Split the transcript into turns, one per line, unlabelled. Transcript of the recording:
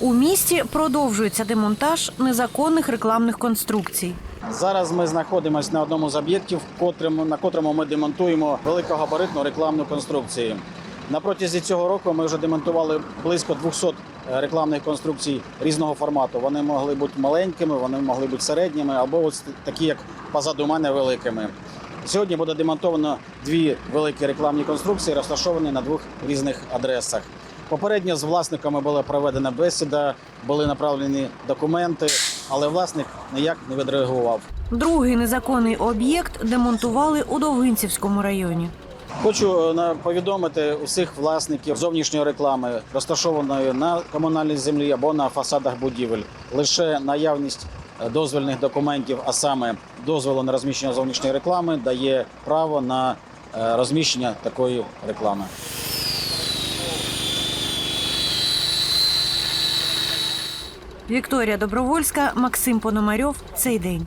У місті продовжується демонтаж незаконних рекламних конструкцій.
Зараз ми знаходимося на одному з об'єктів, на котрому ми демонтуємо великогабаритну рекламну конструкцію. На протязі цього року ми вже демонтували близько 200 рекламних конструкцій різного формату. Вони могли бути маленькими, вони могли бути середніми або ось такі, як позаду мене, великими. Сьогодні буде демонтовано дві великі рекламні конструкції, розташовані на двох різних адресах. Попередньо з власниками була проведена бесіда, були направлені документи, але власник ніяк не відреагував.
Другий незаконний об'єкт демонтували у Довгинцівському районі.
Хочу е, повідомити усіх власників зовнішньої реклами, розташованої на комунальній землі або на фасадах будівель. Лише наявність е, дозвільних документів, а саме дозволу на розміщення зовнішньої реклами, дає право на е, розміщення такої реклами.
Вікторія Добровольська, Максим Пономарьов. Цей день.